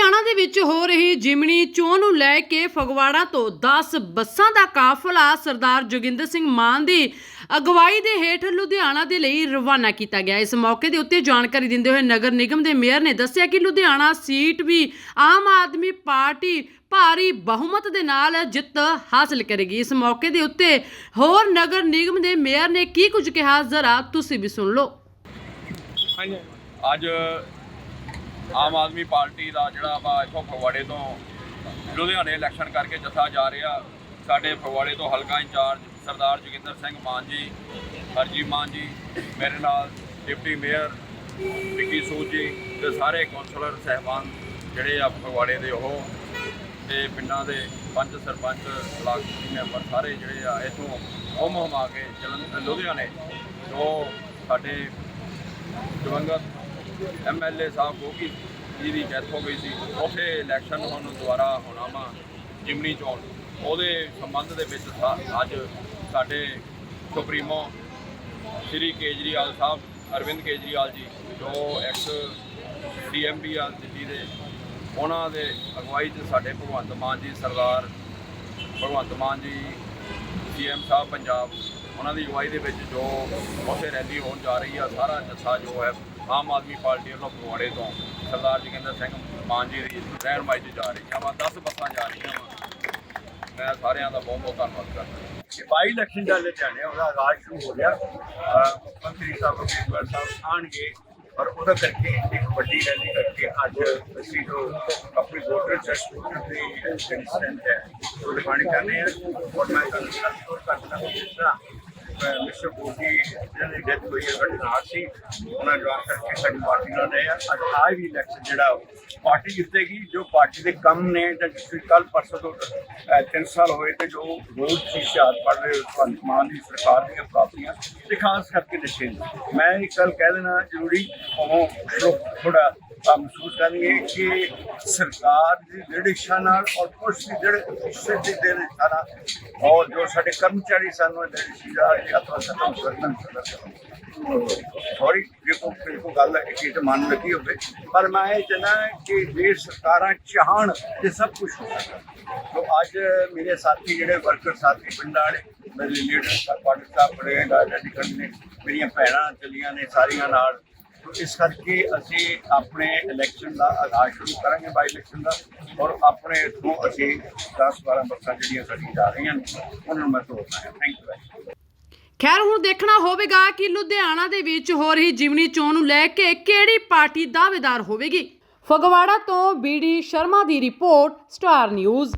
ਲੁਧਿਆਣਾ ਦੇ ਵਿੱਚ ਹੋ ਰਹੀ ਜਿਮਣੀ ਚੋਣ ਨੂੰ ਲੈ ਕੇ ਫਗਵਾੜਾ ਤੋਂ 10 ਬੱਸਾਂ ਦਾ ਕਾਫਲਾ ਸਰਦਾਰ ਜੋਗਿੰਦਰ ਸਿੰਘ ਮਾਨ ਦੀ ਅਗਵਾਈ ਦੇ ਹੇਠ ਲੁਧਿਆਣਾ ਦੇ ਲਈ ਰਵਾਨਾ ਕੀਤਾ ਗਿਆ। ਇਸ ਮੌਕੇ ਦੇ ਉੱਤੇ ਜਾਣਕਾਰੀ ਦਿੰਦੇ ਹੋਏ ਨਗਰ ਨਿਗਮ ਦੇ ਮੇਅਰ ਨੇ ਦੱਸਿਆ ਕਿ ਲੁਧਿਆਣਾ ਸੀਟ ਵੀ ਆਮ ਆਦਮੀ ਪਾਰਟੀ ਭਾਰੀ ਬਹੁਮਤ ਦੇ ਨਾਲ ਜਿੱਤ ਹਾਸਲ ਕਰੇਗੀ। ਇਸ ਮੌਕੇ ਦੇ ਉੱਤੇ ਹੋਰ ਨਗਰ ਨਿਗਮ ਦੇ ਮੇਅਰ ਨੇ ਕੀ ਕੁਝ ਕਿਹਾ, ਜ਼ਰਾ ਤੁਸੀਂ ਵੀ ਸੁਣ ਲਓ। ਹਾਂਜੀ। ਅੱਜ ਆਮ ਆਦਮੀ ਪਾਰਟੀ ਦਾ ਜਿਹੜਾ ਵਾ ਇੱਥੋਂ ਫਗਵਾੜੇ ਤੋਂ ਲੁਧਿਆਣੇ ਇਲੈਕਸ਼ਨ ਕਰਕੇ ਜਥਾ ਜਾ ਰਿਹਾ, ਸਾਡੇ ਫਗਵਾੜੇ ਤੋਂ ਹਲਕਾ ਇੰਚਾਰਜ ਸਰਦਾਰ ਜੋਗਿੰਦਰ ਸਿੰਘ ਮਾਨ ਜੀ ਹਰਜੀ ਮਾਨ ਜੀ, ਮੇਰੇ ਨਾਲ ਡਿਪਟੀ ਮੇਅਰ ਵਿੱਕੀ ਸੂਦ ਜੀ ਤੇ ਸਾਰੇ ਕੌਂਸਲਰ ਸਹਿਬਾਨ ਜਿਹੜੇ ਆ ਫਗਵਾੜੇ ਦੇ ਉਹ ਤੇ ਪਿੰਡਾਂ ਦੇ ਪੰਚ ਸਰਪੰਚ, ਬਲਾਕ ਮੈਂਬਰ ਸਾਰੇ ਜਿਹੜੇ ਆ ਇੱਥੋਂ ਹੁਮ ਹੁਮਾ ਕੇ ਜਲੰਧਰ, ਲੁਧਿਆਣੇ ਜੋ ਸਾਡੇ ਦਿਵੰਗਤ ਐਮਐਲਏ ਸਾਹਿਬ ਗੋਗੀ ਜੀ ਦੀ ਡੈਥ ਹੋ ਗਈ ਸੀ। ਉੱਥੇ ਇਲੈਕਸ਼ਨ ਹੁਣ ਦੁਬਾਰਾ ਹੋਣਾ ਵਾ ਜਿਮਨੀ ਚੋਣ ਉਹਦੇ ਸੰਬੰਧ ਦੇ ਵਿੱਚ ਸਾ- ਅੱਜ ਸਾਡੇ ਸੁਪਰੀਮੋ ਸ਼੍ਰੀ ਕੇਜਰੀਵਾਲ ਸਾਹਿਬ, ਅਰਵਿੰਦ ਕੇਜਰੀਵਾਲ ਜੀ, ਜੋ ਐਕਸ ਡੀਐਮਪੀ ਆ ਦਿੱਲੀ ਦੇ, ਉਹਨਾਂ ਦੇ ਅਗਵਾਈ 'ਚ ਸਾਡੇ ਭਗਵੰਤ ਮਾਨ ਜੀ ਸਰਦਾਰ, ਭਗਵੰਤ ਮਾਨ ਜੀ ਸੀਐਮ ਸਾਹਿਬ ਪੰਜਾਬ, ਉਹਨਾਂ ਦੀ ਅਗਵਾਈ ਦੇ ਵਿੱਚ ਜੋ ਉੱਥੇ ਰੈਲੀ ਹੋਣ ਜਾ ਰਹੀ ਆ, ਸਾਰਾ ਜੱਥਾ ਜੋ ਹੈ ਆਮ ਆਦਮੀ ਪਾਰਟੀ ਵੱਲੋਂ ਫਗਵਾੜੇ ਤੋਂ ਸਰਦਾਰ ਜੋਗਿੰਦਰ ਸਿੰਘ ਮਾਨ ਜੀ ਦੀ ਰਹਿਨਮਾਈ 'ਚ ਜਾ ਰਹੀਆਂ ਵਾ 10 ਬੱਸਾਂ ਜਾ ਰਹੀਆਂ ਵਾ। ਮੈਂ ਸਾਰਿਆਂ ਦਾ ਬਹੁਤ ਬਹੁਤ ਧੰਨਵਾਦ ਕਰਦਾ। ਬਾਈ ਇਲੈਕਸ਼ਨ ਦਾ ਲੁਧਿਆਣੇ ਉਹਦਾ ਆਗਾਜ਼ ਸ਼ੁਰੂ ਹੋ ਗਿਆ। ਮੁੱਖ ਮੰਤਰੀ ਸਾਹਿਬ ਕੇਜਰੀਵਾਲ ਸਾਹਿਬ ਆਉਣਗੇ ਔਰ ਉਹਦਾ ਕਰਕੇ ਇੱਕ ਵੱਡੀ ਰੈਲੀ ਕਰਕੇ ਅੱਜ ਅਸੀਂ ਜੋ ਆਪਣੀ ਵੋਟਰ ਰਜਿਸਟਰ ਦੇ ਇੰਸਟੈਂਟ ਹੈ, ਉਹ ਦਿਖਾਣੇ ਚਾਹੁੰਦੇ ਹਾਂ। ਔਰ ਮੈਂ ਤੁਹਾਨੂੰ ਕਰਦਾ ਹਾਂ। ਮਿਸਟਰ ਬੋਡੀ ਜਿਹਨਾਂ ਦੀ ਡੈਥ ਹੋਈ ਹੈ ਸਾਡੇ ਨਾਲ ਸੀ ਉਹਨਾਂ ਜਵਾਬ ਕਰਕੇ ਸਾਡੀ ਪਾਰਟੀ ਨਾਲ ਰਹੇ ਆ ਅੱਜ ਆ ਵੀ ਇਲੈਕਸ਼ਨ ਜਿਹੜਾ ਉਹ ਪਾਰਟੀ ਜਿੱਤੇਗੀ ਜੋ ਪਾਰਟੀ ਦੇ ਕੰਮ ਨੇ ਜਾਂ ਜਿਸ ਕੱਲ ਪਰਸੋਂ ਤੋਂ ਅਹ, ਤਿੰਨ ਸਾਲ ਹੋਏ ਤੇ ਜੋ ਰੋਜ਼ ਸੀ ਸ਼ਾਦ ਪੜ ਰਹੇ ਭਗਵੰਤ ਮਾਨ ਦੀ ਸਰਕਾਰ ਦੀਆਂ ਪ੍ਰਾਪਤੀਆਂ ਤੇ ਖਾਸ ਕਰਕੇ ਨਸ਼ੇ ਦੀ। ਮੈਂ ਇੱਕ ਗੱਲ ਕਹਿ ਦੇਣਾ ਜ਼ਰੂਰੀ ਉਹ ਥੋੜਾ ਮਹਿਸੂਸ ਕਰਨਗੇ ਕਿ ਸਰਕਾਰ ਦੀ ਦ੍ਰਿੜਿਸ਼ਾ ਨਾਲ ਔਰ ਪੁਲਿਸ ਦੀ ਦ੍ਰਿੜ ਹਿੱਸੇ ਦੀ ਦ੍ਰਿੜਿਸ਼ਾ ਨਾਲ ਔਰ ਜੋ ਸਾਡੇ ਕਰਮਚਾਰੀ ਸਾਨੂੰ ਦ੍ਰਿੜਿਸ਼ਾ ਦਾ ਇਹ ਅਥਵਾ ਖਤਮ ਸੌਰੀ ਜੇ ਕੋਈ ਕੋਈ ਕੋਈ ਗੱਲ ਹੈ ਕਿ ਤੇ ਮੰਨ ਲੱਗੀ ਹੋਵੇ। ਪਰ ਮੈਂ ਇਹ ਚਾਹੁੰਦਾ ਕਿ ਜੇ ਸਰਕਾਰਾਂ ਚਾਹਣ ਤੇ ਸਭ ਕੁਝ ਹੋ ਸਕਦਾ ਤੋ ਅੱਜ ਮੇਰੇ ਸਾਥੀ ਜਿਹੜੇ ਵਰਕਰ ਸਾਥੀ ਪਿੰਡਾਂ ਵਾਲੇ, ਮੇਰੇ ਲੀਡਰ ਸਾਹਿਬ ਪਾਰਟੀ ਸਾਹਿਬ ਬੜੇ ਡਾਇਰੈਕਟ ਕਰਨੇ ਮੇਰੀਆਂ ਭੈਣਾਂ ਚਲੀਆਂ ਨੇ ਸਾਰੀਆਂ ਨਾਲ। ਇਸ ਕਰਕੇ ਅਸੀਂ ਆਪਣੇ ਇਲੈਕਸ਼ਨ ਦਾ ਆਗਾਜ਼ ਸ਼ੁਰੂ ਕਰਾਂਗੇ ਬਾਈ ਇਲੈਕਸ਼ਨ ਦਾ। ਔਰ ਆਪਣੇ ਇਥੋਂ ਅਸੀਂ 10 12 ਬੱਸਾਂ ਜਿਹੜੀਆਂ ਸਾਡੀਆਂ ਜਾ ਰਹੀਆਂ ਨੇ, ਉਹਨਾਂ ਨੂੰ ਮੈਂ ਤੋਰਨਾ ਹੈ। ਥੈਂਕ ਯੂ ਖੈਰ, ਹੁਣ ਦੇਖਣਾ ਹੋਵੇਗਾ ਕਿ ਲੁਧਿਆਣਾ ਦੇ ਵਿੱਚ ਹੋ ਰਹੀ ਜਿਮਨੀ ਚੋਣ ਨੂੰ ਲੈ ਕੇ ਕਿਹੜੀ ਪਾਰਟੀ ਦਾਅਵੇਦਾਰ ਹੋਵੇਗੀ। ਫਗਵਾੜਾ ਤੋਂ ਬੀਡੀ ਸ਼ਰਮਾ ਦੀ ਰਿਪੋਰਟ, ਸਟਾਰ ਨਿਊਜ਼।